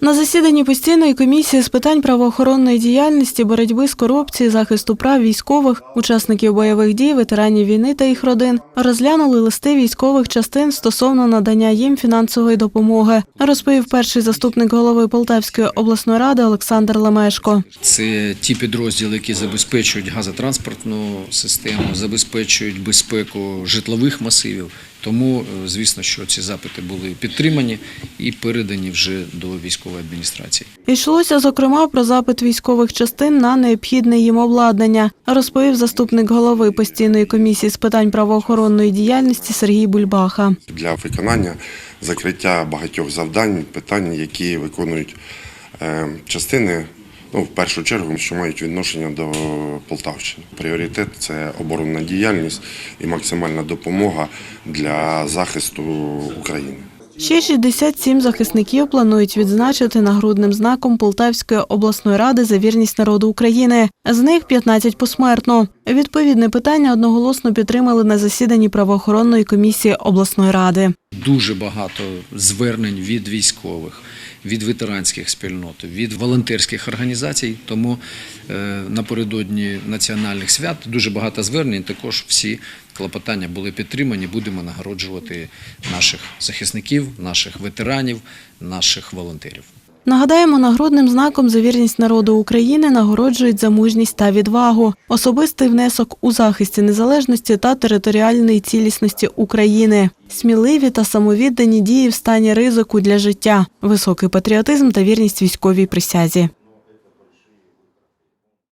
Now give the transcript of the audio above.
На засіданні постійної комісії з питань правоохоронної діяльності, боротьби з корупцією, захисту прав військових, учасників бойових дій, ветеранів війни та їх родин розглянули листи військових частин стосовно надання їм фінансової допомоги, розповів перший заступник голови Полтавської обласної ради Олександр Лемешко. Це ті підрозділи, які забезпечують газотранспортну систему, забезпечують безпеку житлових масивів. Тому, е, звісно, що ці запити були підтримані і передані вже до військової адміністрації. Йшлося зокрема про запит військових частин на необхідне їм обладнання, розповів заступник голови постійної комісії з питань правоохоронної діяльності Сергій Бульбаха. для виконання закриття багатьох завдань, питань, які виконують е, частини, ну, в першу чергу, що мають відношення до Полтавщини. Пріоритет це оборонна діяльність і максимальна допомога для захисту України. Ще 67 захисників планують відзначити нагрудним знаком Полтавської обласної ради за вірність народу України. З них 15 посмертно. Відповідне питання одноголосно підтримали на засіданні правоохоронної комісії обласної ради. Дуже багато звернень від військових, від ветеранських спільнот, від волонтерських організацій. Тому е, напередодні національних свят дуже багато звернень. Також всі клопотання були підтримані. Будемо нагороджувати наших захисників, наших ветеранів, наших волонтерів. Нагадаємо, нагородним знаком за вірність народу України нагороджують за мужність та відвагу, особистий внесок у захисті незалежності та територіальної цілісності України, сміливі та самовіддані дії в стані ризику для життя, високий патріотизм та вірність військовій присязі.